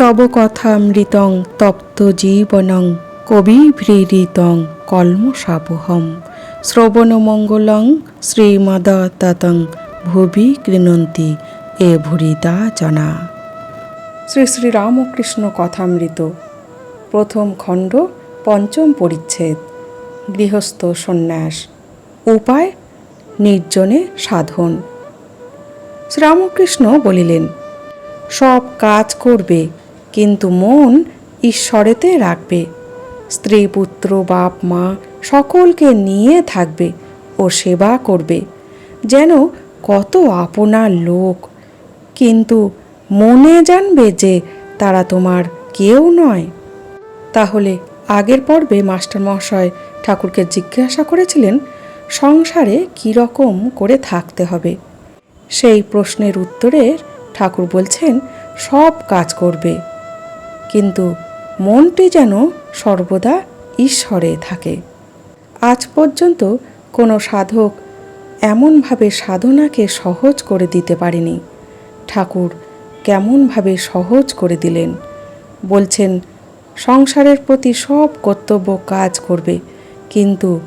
তব কথামৃতং তপ্ত জীবনং কবিভ্রীড়িতং কল্মসাবহম শ্রবণমঙ্গলং শ্রীমদততং ভুবি কৃণন্তি এ ভুরিদা জনা। শ্রী শ্রী রামকৃষ্ণ কথামৃত, প্রথম খণ্ড, পঞ্চম পরিচ্ছেদ, গৃহস্থ সন্ন্যাস, উপায়, নির্জনে সাধন। শ্রীরামকৃষ্ণ বলিলেন, সব কাজ করবে কিন্তু মন ঈশ্বরেতে রাখবে। স্ত্রী, পুত্র, বাপ, মা সকলকে নিয়ে থাকবে ও সেবা করবে। যেন কত আপনার লোক। কিন্তু মনে জানবে যে তারা তোমার কেউ নয়। তাহলে আগের পর্বে মাস্টারমহাশয় ঠাকুরকে জিজ্ঞাসা করেছিলেন, সংসারে কীরকম করে থাকতে হবে? সেই প্রশ্নের উত্তরে ঠাকুর বলছেন, সব কাজ করবে। কিন্তু মনটি যেন সর্বদা ঈশ্বরে থাকে। আজ পর্যন্ত কোনো সাধক এমনভাবে সাধনাকে সহজ করে দিতে পারেনি। ঠাকুর কেমনভাবে সহজ করে দিলেন। বলছেন, সংসারের প্রতি সব কর্তব্য কাজ করবে, কিন্তু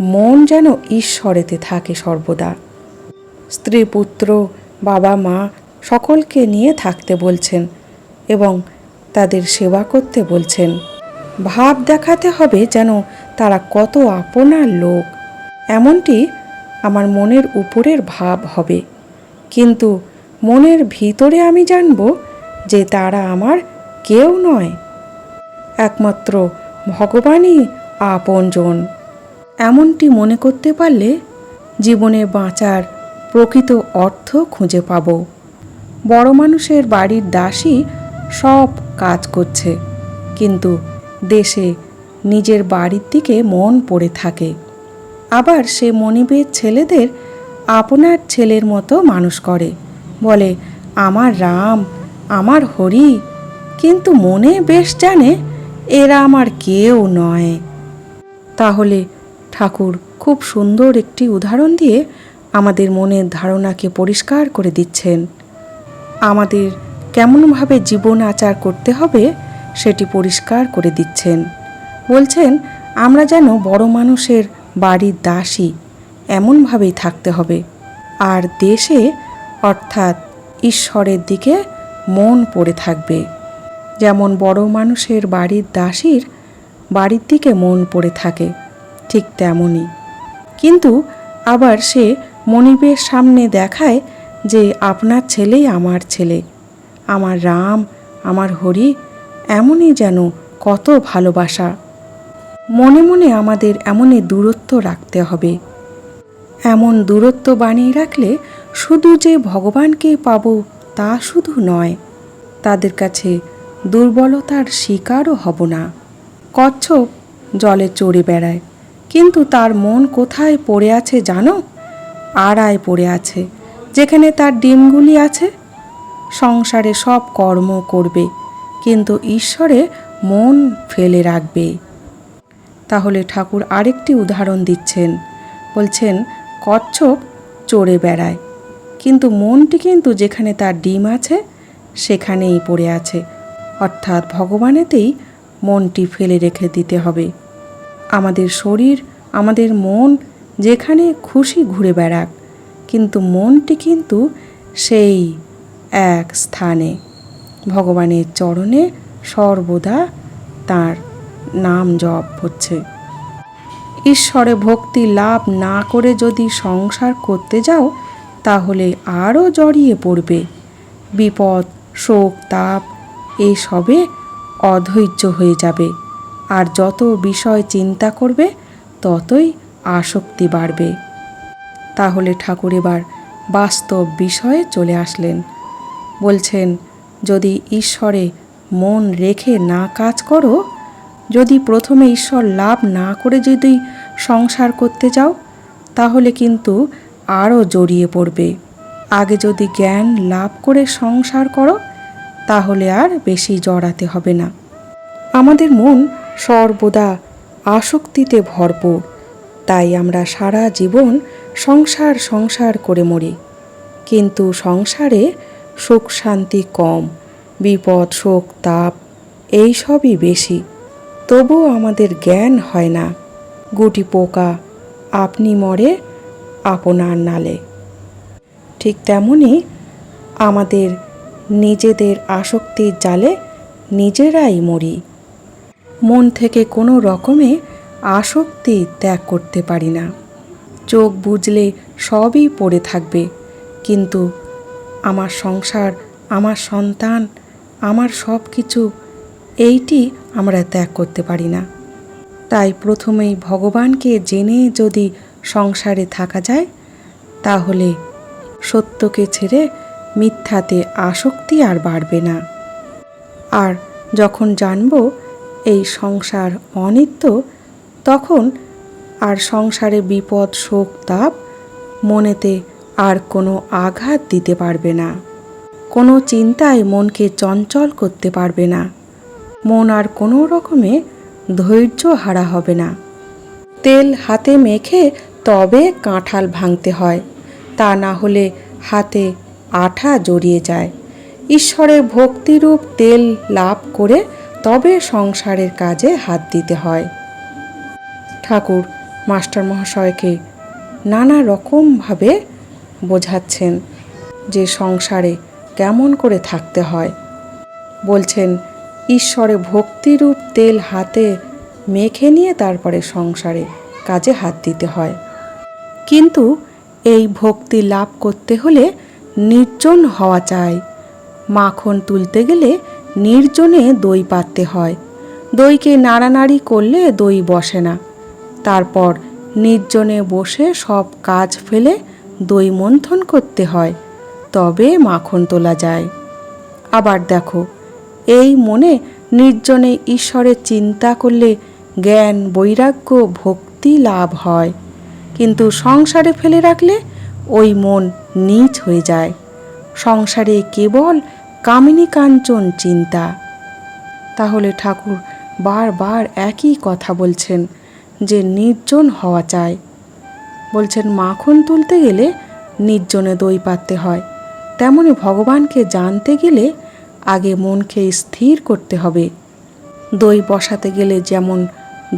মন যেন ঈশ্বরেতে থাকে সর্বদা। স্ত্রী, পুত্র, বাবা, মা সকলকে নিয়ে থাকতে বলছেন এবং তাদের সেবা করতে বলছেন, ভাব দেখাতে হবে যেন তারা কত আপনার লোক। এমনটি আমার মনের উপরের ভাব হবে। কিন্তু মনের ভিতরে আমি জানব যে তারা আমার কেউ নয়। একমাত্র ভগবানই আপনজন। এমনটি মনে করতে পারলে জীবনে বাঁচার প্রকৃত অর্থ খুঁজে পাব। বড় মানুষের বাড়ির দাসী সব কাজ করছে। কিন্তু দেশে নিজের বাড়ির দিকে মন পড়ে থাকে। আবার সে মনিবের ছেলেদের আপনার ছেলের মতো মানুষ করে। বলে, আমার রাম, আমার হরি, কিন্তু মনে বেশ জানে এরা আমার কেউ নয়। তাহলে ঠাকুর খুব সুন্দর একটি উদাহরণ দিয়ে আমাদের মনের ধারণাকে পরিষ্কার করে দিচ্ছেন। আমাদের কেমনভাবে জীবন আচার করতে হবে সেটি পরিষ্কার করে দিচ্ছেন। বলছেন, আমরা যেন বড় মানুষের বাড়ির দাসী এমনভাবেই থাকতে হবে। আর দেশে অর্থাৎ ঈশ্বরের দিকে মন পড়ে থাকবে। যেমন বড় মানুষের বাড়ির দাসীর বাড়ির দিকে মন পড়ে থাকে, ঠিক তেমনই। কিন্তু আবার সে মনিবের সামনে দেখায় যে আপনার ছেলেই আমার ছেলে। আমার রাম, আমার হরি, এমনই যেন কত ভালোবাসা। মনে মনে আমাদের এমনই দূরত্ব রাখতে হবে। এমন দূরত্ব বানিয়ে রাখলে শুধু যে ভগবানকে পাব তা শুধু নয়, তাদের কাছে দুর্বলতার শিকারও হব না। কচ্ছপ জলে চড়ে বেড়ায়, কিন্তু তার মন কোথায় পড়ে আছে জানো? আড়ায় পড়ে আছে, যেখানে তার ডিমগুলি আছে সংসারে সব কর্ম করবে, কিন্তু ঈশ্বরে মন ফেলে রাখবে। তাহলে ঠাকুর আরেকটি উদাহরণ দিচ্ছেন। বলছেন, কচ্ছপ চড়ে বেড়ায়, কিন্তু মনটি কিন্তু যেখানে তার ডিম আছে, সেখানেই পড়ে আছে। অর্থাৎ ভগবানেতেই মনটি ফেলে রেখে দিতে হবে। আমাদের শরীর, আমাদের মন যেখানে খুশি ঘুরে বেড়াক, কিন্তু মনটি কিন্তু সেই এক স্থানে। ভগবানের চরণে সর্বদা তার নাম জপ হচ্ছে। ঈশ্বরে ভক্তি লাভ না করে যদি সংসার করতে যাও, তাহলে আরও জড়িয়ে পড়বে। বিপদ, শোক, তাপ, এসবে অধৈর্য হয়ে যাবে। আর যত বিষয় চিন্তা করবে, ততই আসক্তি বাড়বে। তাহলে ঠাকুর এবার বাস্তব বিষয়ে চলে আসলেন। বলছেন, যদি ঈশ্বরে মন রেখে না কাজ করো, যদি প্রথমে ঈশ্বর লাভ না করে যদি সংসার করতে যাও, তাহলে কিন্তু আরও জড়িয়ে পড়বে। আগে যদি জ্ঞান লাভ করে সংসার করো, তাহলে আর বেশি জড়াতে হবে না। আমাদের মন সর্বদা আসক্তিতে ভরপুর, তাই আমরা সারা জীবন সংসার সংসার করে মরি। কিন্তু সংসারে সুখ শান্তি কম, বিপদ, শোক, তাপ, এই সবই বেশি। তবুও আমাদের জ্ঞান হয় না। গুটি পোকা, আপনি মরে আপনার নালে। ঠিক তেমনি আমাদের নিজেদের আসক্তির জালে নিজেরাই মরি। মন থেকে কোনো রকমে আসক্তি ত্যাগ করতে পারি না। চোখ বুঝলে সবই পড়ে থাকবে, কিন্তু আমার সংসার, আমার সন্তান, আমার সব কিছু, এইটি আমরা ত্যাগ করতে পারি না। তাই প্রথমেই ভগবানকে জেনে যদি সংসারে থাকা যায়, তাহলে সত্যকে ছেড়ে মিথ্যাতে আসক্তি আর বাড়বে না। আর যখন জানব এই সংসার অনিত্য, তখন আর সংসারে বিপদ, শোক, তাপ মনেতে আর কোনো আঘাত দিতে পারবে না। কোনো চিন্তায় মনকে চঞ্চল করতে পারবে না। মন আর কোনো রকমে ধৈর্য হারা হবে না। তেল হাতে মেখে তবে কাঁঠাল ভাঙতে হয়। তা না হলে হাতে আঠা জড়িয়ে যায়। ঈশ্বরের ভক্তিরূপ তেল লাভ করে তবে সংসারের কাজে হাত দিতে হয়। ঠাকুর মাস্টার মহাশয়কে নানা রকমভাবে বোঝাচ্ছেন যে সংসারে কেমন করে থাকতে হয়। বলছেন, ঈশ্বরে ভক্তিরূপ তেল হাতে মেখে নিয়ে তারপরে সংসারে কাজে হাত দিতে হয়। কিন্তু এই ভক্তি লাভ করতে হলে নির্জন হওয়া চাই। মাখন তুলতে গেলে নির্জনে দই পাততে হয়। দইকে নাড়ানাড়ি করলে দই বসে না। তারপর নির্জনে বসে সব কাজ ফেলে দই মন্থন করতে হয়, তবে মাখন তোলা যায়। আবার দেখো, এই মনে নির্জনে ঈশ্বরের চিন্তা করলে জ্ঞান, বৈরাগ্য, ভক্তি লাভ হয়। কিন্তু সংসারে ফেলে রাখলে ওই মন নীচ হয়ে যায়। সংসারে কেবল কামিনী কাঞ্চন চিন্তা। তাহলে ঠাকুর বারবার একই কথা বলছেন যে নির্জন হওয়া চাই। বলছেন, মাখন তুলতে গেলে নির্জনে দই পাততে হয়। তেমনি ভগবানকে জানতে গেলে আগে মনকে স্থির করতে হবে। দই বসাতে গেলে যেমন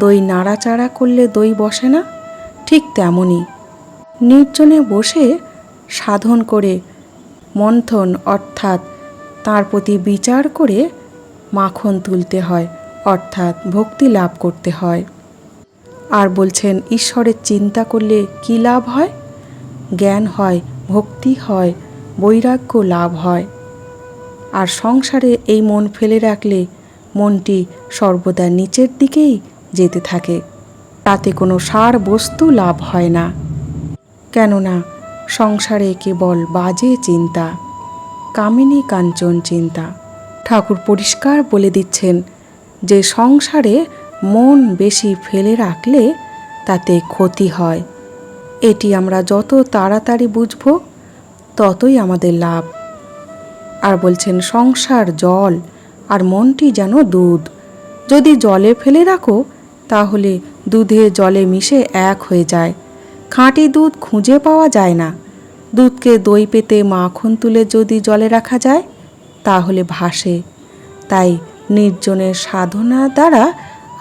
দই নাড়াচাড়া করলে দই বসে না, ঠিক তেমনই নির্জনে বসে সাধন করে মন্থন অর্থাৎ তার প্রতি বিচার করে মাখন তুলতে হয়, অর্থাৎ ভক্তি লাভ করতে হয়। আর বলছেন, ঈশ্বরের চিন্তা করলে কি লাভ হয়? জ্ঞান হয়, ভক্তি হয়, বৈরাগ্য লাভ হয়। আর সংসারে এই মন ফেলে রাখলে মনটি সর্বদা নিচের দিকেই যেতে থাকে। তাতে কোনো সার বস্তু লাভ হয় না। কেননা সংসারে কেবল বাজে চিন্তা, কামিনী কাঞ্চন চিন্তা। ঠাকুর পরিষ্কার বলে দিচ্ছেন যে সংসারে মন বেশি ফেলে রাখলে তাতে ক্ষতি হয়। এটি আমরা যত তাড়াতাড়ি বুঝব, ততই আমাদের লাভ। আর বলছেন, সংসার, জল আর মনটি যেন দুধ। যদি জলে ফেলে রাখো, তাহলে দুধে জলে মিশে এক হয়ে যায়। খাঁটি দুধ খুঁজে পাওয়া যায় না। দুধকে দই পেতে মাখন তুলে যদি জলে রাখা যায়, তাহলে ভাসে। তাই নির্জনের সাধনা দ্বারা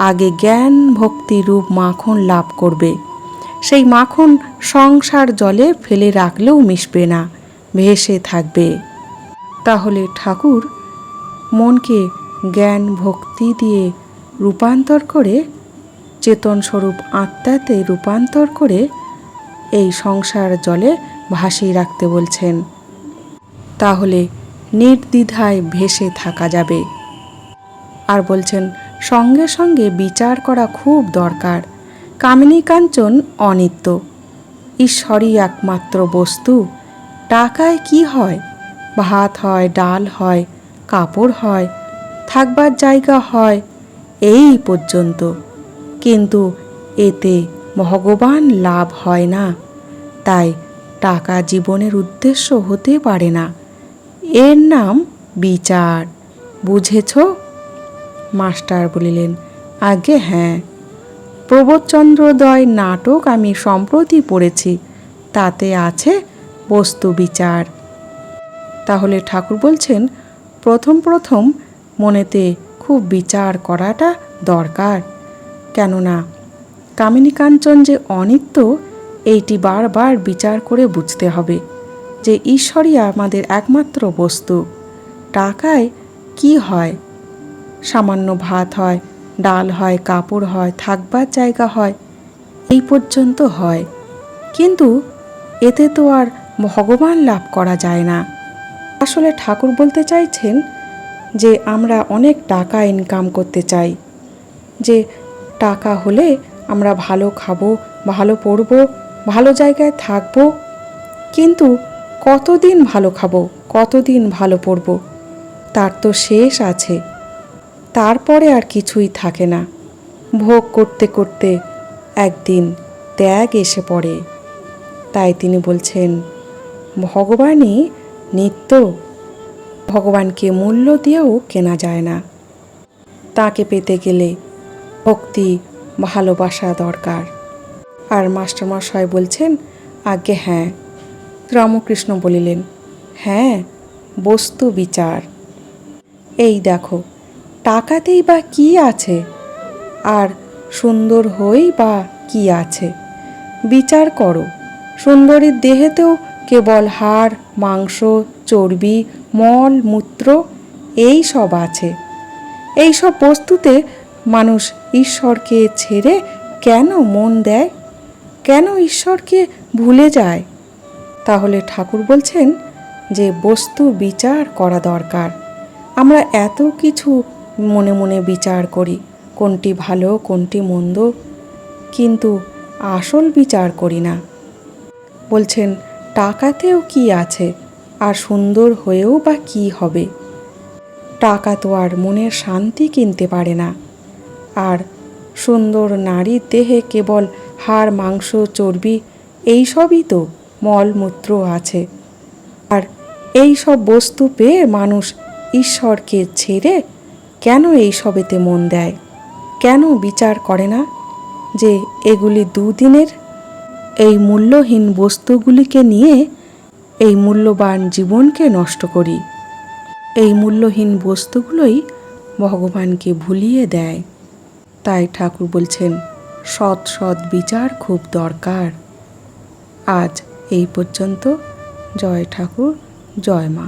আগে জ্ঞান ভক্তি রূপ মাখন লাভ করবে। সেই মাখন সংসার জলে ফেলে রাখলেও মিশবে না, ভেসে থাকবে। তাহলে ঠাকুর মনকে জ্ঞান ভক্তি দিয়ে রূপান্তর করে, চেতন স্বরূপ আত্মাতে রূপান্তর করে এই সংসার জলে ভাসিয়ে রাখতে বলছেন। তাহলে নির্দ্বিধায় ভেসে থাকা যাবে। আর বলছেন সঙ্গে সঙ্গে বিচার করা খুব দরকার। কামিনী কাঞ্চন অনিত্য। ঈশ্বরই একমাত্র বস্তু। টাকায় কি হয়? ভাত হয়, ডাল হয়, কাপড় হয়, থাকবার জায়গা হয়, এই পর্যন্ত। কিন্তু এতে ভগবান লাভ হয় না। তাই টাকা জীবনের উদ্দেশ্য হতে পারে না। এর নাম বিচার। বুঝেছ? মাস্টার বলিলেন, আগে হ্যাঁ। প্রবোধচন্দ্রোদয় নাটক আমি সম্প্রতি পড়েছি, তাতে আছে বস্তু বিচার। তাহলে ঠাকুর বলছেন, প্রথম প্রথম মনেতে খুব বিচার করাটা দরকার। কেননা কামিনী কাঞ্চন যে অনিত্য, এইটি বারবার বিচার করে বুঝতে হবে যে ঈশ্বরই আমাদের একমাত্র বস্তু। টাকায় কি হয় সামান্য ভাত হয়, ডাল হয়, কাপড় হয়, থাকবার জায়গা হয়, এই পর্যন্ত হয়। কিন্তু এতে তো আর ভগবান লাভ করা যায় না। আসলে ঠাকুর বলতে চাইছেন যে আমরা অনেক টাকা ইনকাম করতে চাই। যে টাকা হলে আমরা ভালো খাব, ভালো পড়ব, ভালো জায়গায় থাকব, কিন্তু কতদিন ভালো খাব, কতদিন ভালো পড়ব, তার তো শেষ আছে। তারপরে আর কিছুই থাকে না। ভোগ করতে করতে একদিন ত্যাগ এসে পড়ে। তাই তিনি বলছেন, ভগবানই নিত্য। ভগবানকে মূল্য দিয়েও কেনা যায় না। তাকে পেতে গেলে ভক্তি, ভালোবাসা দরকার। আর মাস্টারমশাই বলছেন আগে হ্যাঁ। রামকৃষ্ণ বলিলেন হ্যাঁ বস্তু বিচার। এই দেখো টাকাতেই বা কি আছে? আর সুন্দর হই বা কি আছে? বিচার করো। সুন্দরীর দেহেতেও কেবল হাড়, মাংস, চর্বি, মল, মূত্র, এই সব আছে। এই সব বস্তুতে মানুষ ঈশ্বরকে ছেড়ে কেন মন দেয়? কেন ঈশ্বরকে ভুলে যায়? তাহলে ঠাকুর বলছেন যে, বস্তু বিচার করা দরকার। আমরা এত কিছু মনে মনে বিচার করি, কোনটি ভালো, কোনটি মন্দ। কিন্তু আসল বিচার করি না। বলছেন, টাকাতেও কি আছে? আর সুন্দর হয়েও বা কি হবে? টাকা তো আর মনের শান্তি কিনতে পারে না। আর সুন্দর নারীর দেহে কেবল হাড়, মাংস, চর্বি এই সবই তো মলমূত্র আছে। আর এই সব বস্তু পেয়ে মানুষ ঈশ্বরকে ছেড়ে কেন এই সবেতে মন দেয়? কেন বিচার করে না যে এগুলি দুদিনের? এই মূল্যহীন বস্তুগুলিকে নিয়ে এই মূল্যবান জীবনকে নষ্ট করি। এই মূল্যহীন বস্তুগুলোই ভগবানকে ভুলিয়ে দেয়। তাই ঠাকুর বলছেন, সৎ সৎ বিচার খুব দরকার। আজ এই পর্যন্ত। জয় ঠাকুর, জয় মা।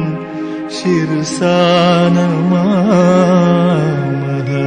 சிறுசானமா மதா